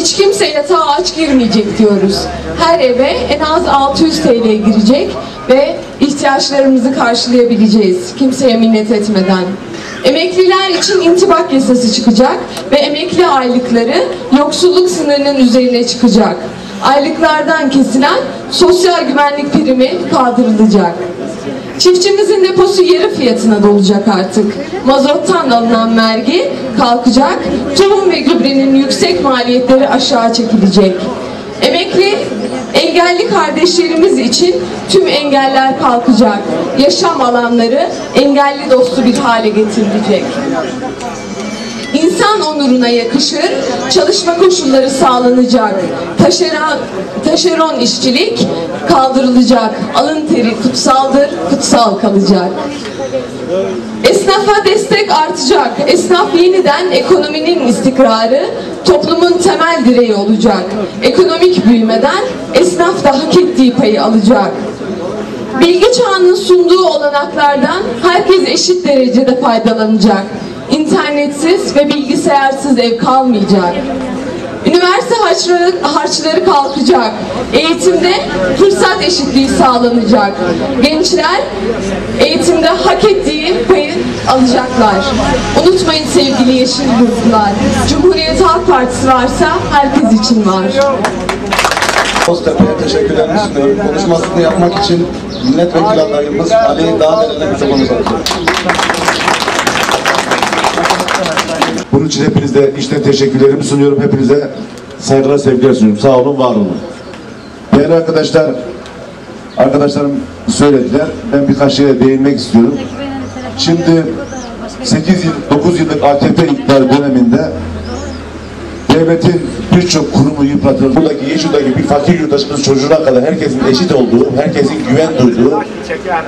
Hiç kimse yatağa aç girmeyecek diyoruz. Her eve en az 600 TL girecek ve ihtiyaçlarımızı karşılayabileceğiz. Kimseye minnet etmeden. Emekliler için intibak yasası çıkacak ve emekli aylıkları yoksulluk sınırının üzerine çıkacak. Aylıklardan kesilen sosyal güvenlik primi kaldırılacak. Çiftçimizin deposu yarı fiyatına dolacak artık. Mazottan alınan vergi kalkacak. Tohum ve gübrenin yüksek maliyetleri aşağı çekilecek. Emekli engelli kardeşlerimiz için tüm engeller kalkacak. Yaşam alanları engelli dostu bir hale getirilecek. İnsan onuruna yakışır, çalışma koşulları sağlanacak. Taşeron, taşeron işçilik kaldırılacak. Alın teri kutsaldır, kutsal kalacak. Esnafa destek artacak. Esnaf yeniden ekonominin istikrarı, toplumun temel direği olacak. Ekonomik büyümeden esnaf da hak ettiği payı alacak. Bilgi çağının sunduğu olanaklardan herkes eşit derecede faydalanacak. İnternetsiz ve bilgisayarsız ev kalmayacak. Üniversite harçları, harçları kalkacak. Eğitimde fırsat eşitliği sağlanacak. Gençler eğitimde hak ettiği payı alacaklar. Unutmayın sevgili yeşil yurtlular. Cumhuriyet Halk Partisi varsa herkes için var. Boztepe'ye teşekkürlerimi sunuyorum. Konuşmasını yapmak için milletvekili adayımız Ali Dağdere'ne mikrofonu uzatıyor. Bunun için hepinize içten teşekkürlerimi sunuyorum. Hepinize saygılar, sevgiler sunuyorum. Sağ olun, var olun. Değerli arkadaşlar, arkadaşlarım söylediler. Ben birkaç şeye değinmek istiyorum. Şimdi 8 yıl, 9 yıllık AKP iktidar döneminde devletin birçok kurumu yıpratıldı. Buradaki Yeşil'deki bir fakir yurttaşımız çocuğuna kadar herkesin eşit olduğu, herkesin güven duyduğu,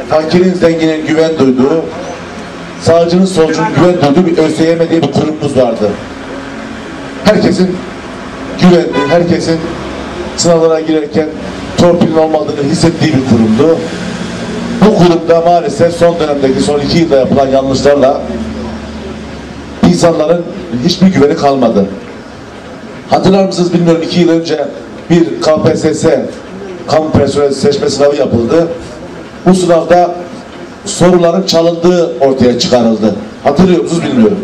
fakirin zenginin güven duyduğu, sağcının solcunun güven duyduğu bir ÖSYM diye bir kurumumuz vardı. Herkesin güvendiği, herkesin sınavlara girerken torpilin olmadığını hissettiği bir kurumdu. Bu kurumda maalesef son dönemdeki son iki yılda yapılan yanlışlarla insanların hiçbir güveni kalmadı. Hatırlar mısınız bilmiyorum iki yıl önce bir KPSS kamu personel seçme sınavı yapıldı. Bu sınavda soruların çalındığı ortaya çıkarıldı. Hatırlıyor musunuz bilmiyorum.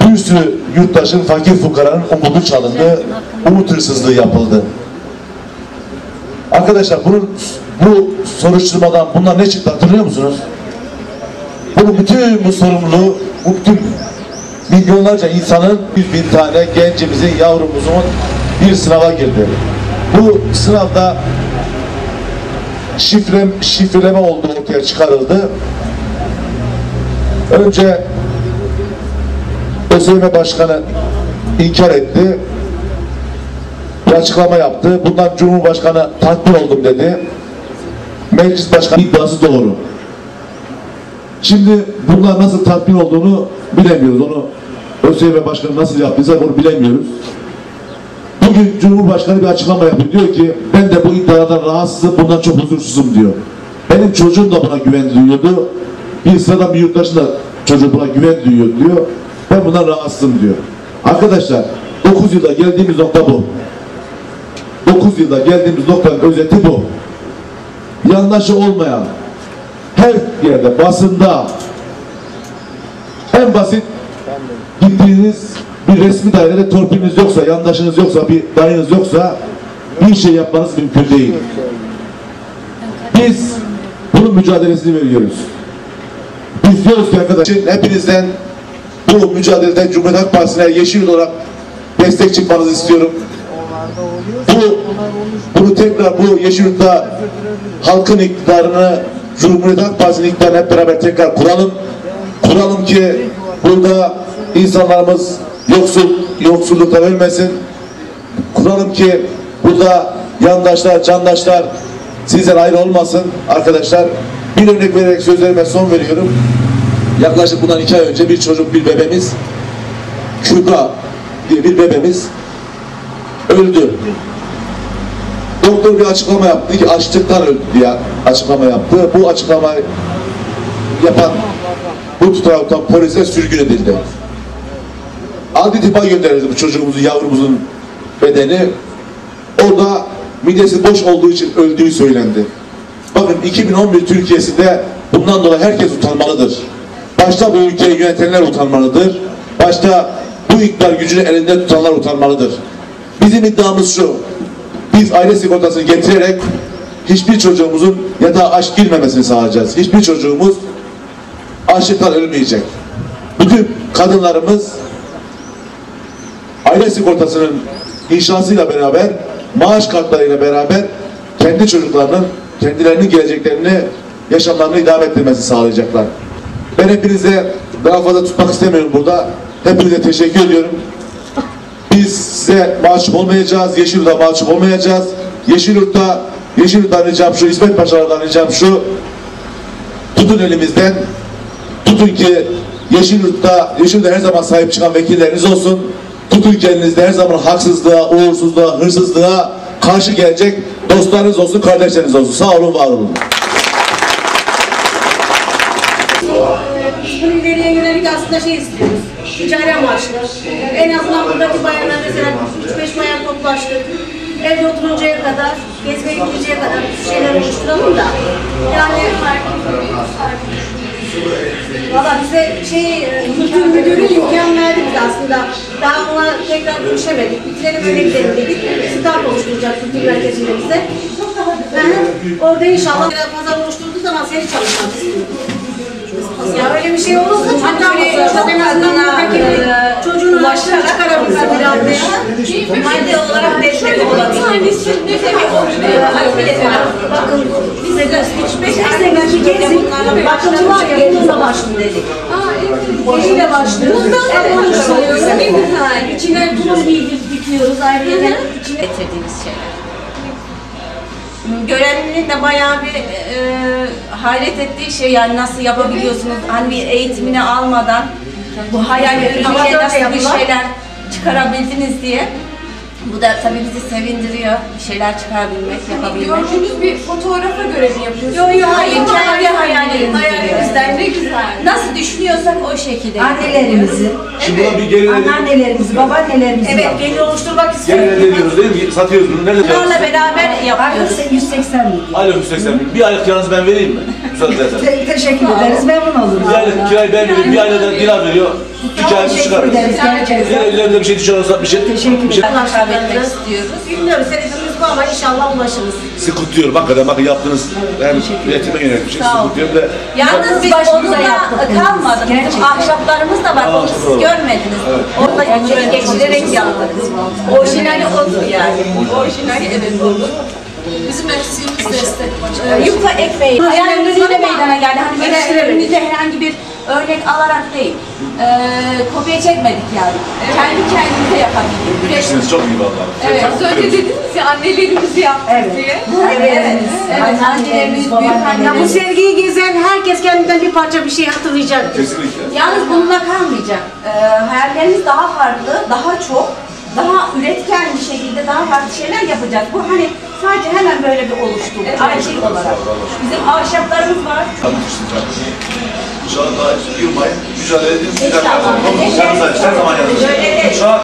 Bir sürü yurttaşın, fakir fukaranın umudu çalındı, umut hırsızlığı yapıldı. Arkadaşlar bunun bu soruşturmadan bunlar ne çıktı hatırlıyor musunuz? Bunun bütün bu sorumluluğu, bütün milyonlarca insanın bir bin tane gencimizin, yavrumuzun bir sınava girdi. Bu sınavda şifre, şifreleme olduğu ortaya çıkarıldı. Önce ÖSYM Başkanı inkar etti. Bir açıklama yaptı. Bundan Cumhurbaşkanı tatmin oldum dedi. Meclis Başkanı iddiası doğru. Şimdi bunlar nasıl tatmin olduğunu bilemiyoruz. Onu ÖSYM Başkanı nasıl yaptıysa onu bilemiyoruz. Bugün Cumhurbaşkanı bir açıklama yapıyor. Diyor ki ben de bu iddialardan rahatsızım, bundan çok huzursuzum diyor. Benim çocuğum da buna güven duyuyordu. Bir sıradan bir yurttaşın da çocuğu buna güven duyuyor diyor. Ben bundan rahatsızım diyor. Arkadaşlar 9 yılda geldiğimiz nokta bu. 9 yılda geldiğimiz noktanın özeti bu. Yandaşı olmayan her yerde basında en basit gittiğiniz bir resmi dairede torpiliniz yoksa, yandaşınız yoksa, bir dayınız yoksa bir şey yapmanız mümkün değil. Biz bunun mücadelesini veriyoruz. Biz diyoruz ki arkadaşlar hepinizden bu mücadeleden Cumhuriyet Halk Partisi'ne yeşil olarak destek çıkmanızı istiyorum. Bu, bunu tekrar bu Yeşilyurt'ta halkın iktidarını Cumhuriyet Halk Partisi'nin iktidarını hep beraber tekrar kuralım. Kuralım ki burada insanlarımız yoksul, yoksullukta ölmesin. Kuralım ki burada yandaşlar, candaşlar sizden ayrı olmasın arkadaşlar. Bir örnek vererek sözlerime son veriyorum. Yaklaşık bundan iki ay önce bir çocuk, bir bebemiz Kübra diye bir bebemiz öldü. Doktor bir açıklama yaptı ki açlıktan öldü diye açıklama yaptı. Bu açıklamayı yapan bu tutan polise sürgün edildi. Adli tıbba gönderildi bu çocuğumuzun, yavrumuzun bedeni. Orada midesi boş olduğu için öldüğü söylendi. Bakın 2011 Türkiye'sinde bundan dolayı herkes utanmalıdır. Başta bu ülkeyi yönetenler utanmalıdır. Başta bu iktidar gücünü elinde tutanlar utanmalıdır. Bizim iddiamız şu. Biz aile sigortasını getirerek hiçbir çocuğumuzun yatağa aşk girmemesini sağlayacağız. Hiçbir çocuğumuz açlıktan ölmeyecek. Bütün kadınlarımız aile sigortasının inşasıyla beraber maaş kartlarıyla beraber kendi çocuklarının kendilerinin geleceklerini yaşamlarını idame ettirmesi sağlayacaklar. Ben hepinize daha fazla tutmak istemiyorum burada. Hepinize teşekkür ediyorum. Biz size mahcup olmayacağız. Yeşilyurt'a mahcup olmayacağız. Yeşilyurt'ta Yeşilyurt'tan ricam şu, İsmet Paşalar'dan ricam şu. Tutun elimizden. Tutun ki Yeşilyurt'ta, Yeşilyurt'ta her zaman sahip çıkan vekilleriniz olsun. Tutun ki elinizde her zaman haksızlığa, uğursuzluğa, hırsızlığa karşı gelecek dostlarınız olsun, kardeşleriniz olsun. Sağ olun, var olun. Bunu ileriye yönelik aslında şey istiyoruz. Ticari amaçlı. En azından buradaki bayanlar mesela 3-5 bayan toplaştık. Evde oturuncaya kadar, gezmeye gideceğe kadar şeyler oluşturalım da. Yani Valla bize şey, e, kültür müdürü imkan verdi bize ona tekrar görüşemedik. Bitirelim öyle gidelim dedik. Start oluşturacak kültür merkezinde bize. Orada inşallah pazar oluşturduğu zaman seni çalışmak istiyoruz. Ya öyle bir şey olursa hatta böyle çok en azından buradaki çocuğun ulaşarak çıkarabilse bir anda madde olarak destek olabilir. Tanesinde de bir Bakın bize de 3-5 seneki gezin bakımcılar ya bununla başlayın dedik. Bununla başlıyoruz. Bundan da başlıyoruz. Ne güzel. Ayrıca. İçine getirdiğimiz şeyler. Görevlinin de bayağı bir e, hayret ettiği şey yani nasıl yapabiliyorsunuz hani bir eğitimini almadan bu hayal ürünüyle nasıl bir şeyler çıkarabildiniz diye. Bu da tabii bizi sevindiriyor. Bir şeyler çıkarabilmek, yapabilmek. Gördüğünüz bir fotoğrafa göre mi yapıyorsunuz? Yo yo hayır kendi hayalimizden. Hayalimizden ne güzel. Nasıl düşünüyorsak o şekilde. Annelerimizi, Şimdi buna bir gelin anneannelerimizi, babaannelerimizi Evet, gelir oluşturmak gelin elde istiyoruz. ediyoruz değil mi? Satıyoruz bunu. Nerede Bunlarla beraber yapıyoruz. Aylık 180 milyon. Alo 180 bin. Bir aylık kiranızı ben vereyim mi? Müsaade edersen. Te- teşekkür ederiz, memnun oluruz. Bir aylık kirayı ben vereyim. Bir ayda kira veriyor. İki aylık Teşekkür çıkarız. ederiz gerçekten. Yine üzerinde bir şey düşüyorsa bir şey. Teşekkür bir şey. ederim. Hitap etmek istiyoruz. Bilmiyoruz, hedefimiz bu ama inşallah ulaşırız. Sizi kutluyorum. Hakikaten bakın yaptığınız hem üretime yönelik bir şey. Sizi kutluyorum da. Yalnız biz onunla yaptık kalmadık. Bizim Gerçekten. ahşaplarımız da var. Onu siz doğru. görmediniz. Orada içeri geçirerek yaptık. Orijinali odur yani. Orijinali evet odur. Bizim eksiğimiz destek Yufka ekmeği hayallerimizle meydana geldi. Hani böyle herhangi bir örnek alarak değil. Ee, kopya çekmedik yani. Kendi kendimize yapabildik. Bilirsiniz çok iyi vallahi. Evet, az önce dediniz ya annelerimizi yaptık Evet. diye. Evet, evet. Evet, annelerimiz, büyük Ya bu sergiyi gezen herkes kendinden bir parça bir şey hatırlayacaktır. Kesinlikle. Yalnız bununla kalmayacak. Ee, hayallerimiz daha farklı, daha çok, daha üretken bir şekilde daha farklı şeyler yapacağız. Bu hani sadece hemen böyle bir oluşturdu. Ayçiçek olarak. Bizim ahşaplarımız var. İnşallah daha yılmayın. Mücadele edin. İnşallah. Yanınızda her zaman yanınızda. Öyle değil. Şu an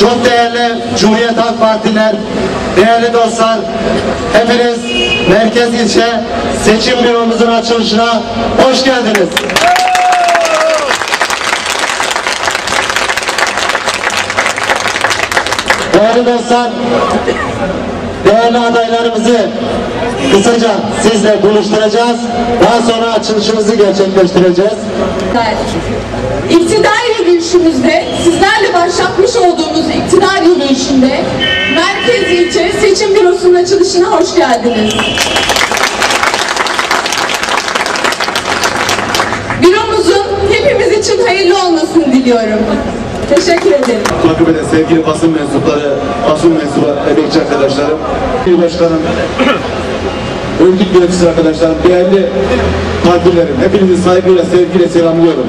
çok değerli Cumhuriyet Halk Partiler, değerli dostlar, hepiniz Merkez İlçe Seçim Büromuzun açılışına hoş geldiniz. Değerli dostlar, değerli adaylarımızı kısaca sizle buluşturacağız. Daha sonra açılışımızı gerçekleştireceğiz. İktidar yürüyüşümüzde, sizlerle başlatmış olduğumuz iktidar yürüyüşünde Merkez İlçe Seçim Bürosu'nun açılışına hoş geldiniz. Büromuzun hepimiz için hayırlı olmasını diliyorum. Teşekkür ederim. takip eden sevgili basın mensupları, basın mensubu emekçi arkadaşlarım, il başkanım, örgüt yöneticisi arkadaşlarım, değerli partilerim, hepinizi saygıyla, sevgiyle selamlıyorum.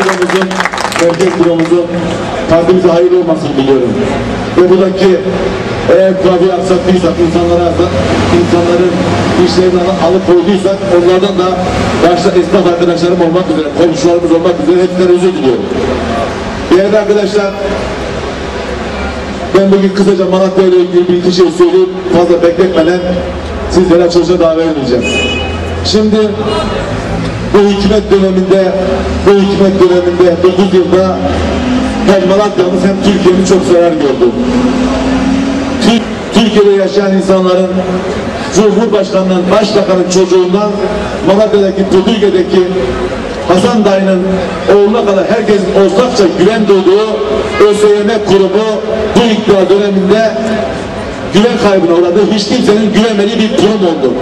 Büromuzun, merkez büromuzun partimize hayırlı olmasını diliyorum. Ve buradaki eğer trafiği aksattıysak, insanlara, insanların işlerinden alıkoyduysak onlardan da başta esnaf arkadaşlarım olmak üzere, komşularımız olmak üzere hepsinden özür diliyorum. Değerli arkadaşlar, ben bugün kısaca Malatya ile ilgili bir iki şey söyleyip fazla bekletmeden sizlere açılışa davet edeceğim. Şimdi bu hükümet döneminde, bu hükümet döneminde 9 yılda hem Malatya'mız hem Türkiye'miz çok zarar gördü. Tür- Türkiye'de yaşayan insanların Cumhurbaşkanı'ndan, Başbakan'ın çocuğundan Malatya'daki, Pudurge'deki Hasan dayının oğluna kadar herkesin ortakça güven duyduğu ÖSYM kurumu bu iktidar döneminde güven kaybına uğradı. Hiç kimsenin güvenmediği bir kurum oldu.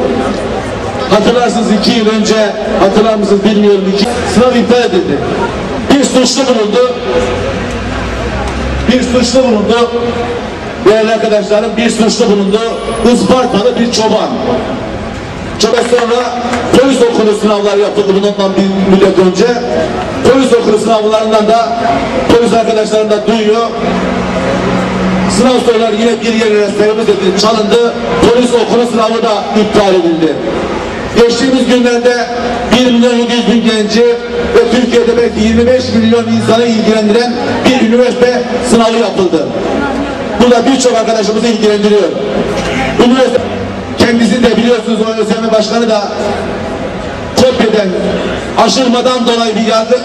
Hatırlarsınız iki yıl önce, hatırlar mısınız bilmiyorum, iki, sınav iptal edildi. Bir suçlu bulundu, bir suçlu bulundu. Değerli arkadaşlarım bir suçlu bulundu. Ispartalı bir çoban. Çok sonra polis okulu sınavları yapıldı bundan bir müddet önce. Polis okulu sınavlarından da polis arkadaşlarım da duyuyor. Sınav soruları yine bir yerlere servis edildi, çalındı. Polis okulu sınavı da iptal edildi. Geçtiğimiz günlerde 1 milyon 700 bin genci ve Türkiye'de belki 25 milyon insanı ilgilendiren bir üniversite sınavı yapıldı. Bu da birçok arkadaşımızı ilgilendiriyor. Üniversite kendisi de biliyorsunuz o ÖSYM Başkanı da kopyadan aşırmadan dolayı bir yargı,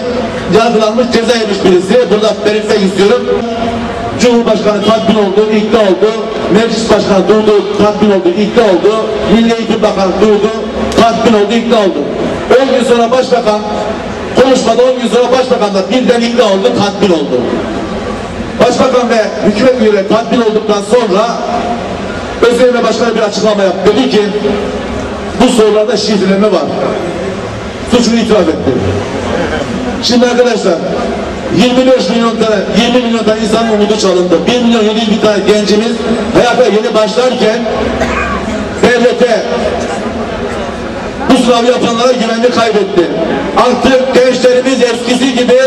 yargılanmış ceza yemiş birisi. Burada belirtmek istiyorum. Cumhurbaşkanı tatmin oldu, ikna oldu. Meclis Başkanı durdu, tatmin oldu, ikna oldu. Milli Eğitim Bakanı durdu, tatmin oldu, ikna oldu. 10 gün sonra Başbakan konuşmadı, 10 gün sonra Başbakan da birden ikna oldu, tatmin oldu. Başbakan ve hükümet üyeleri tatmin olduktan sonra ÖSYM Başkanı bir açıklama yaptı. Dedi ki bu sorularda şifreleme var. Suçunu itiraf etti. Şimdi arkadaşlar 25 milyon tane 20 milyon tane insanın umudu çalındı. 1 milyon 700 bin tane gencimiz hayata yeni başlarken devlete bu sınavı yapanlara güvenli kaybetti. Artık gençlerimiz eskisi gibi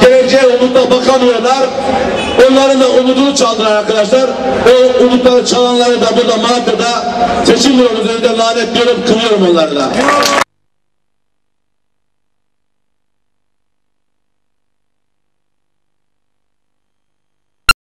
geleceğe umutla bakamıyorlar. Onların da umudunu çaldılar arkadaşlar. O umutları çalanları da burada Malatya'da seçim büromuz önünde lanetliyorum, kınıyorum onları da.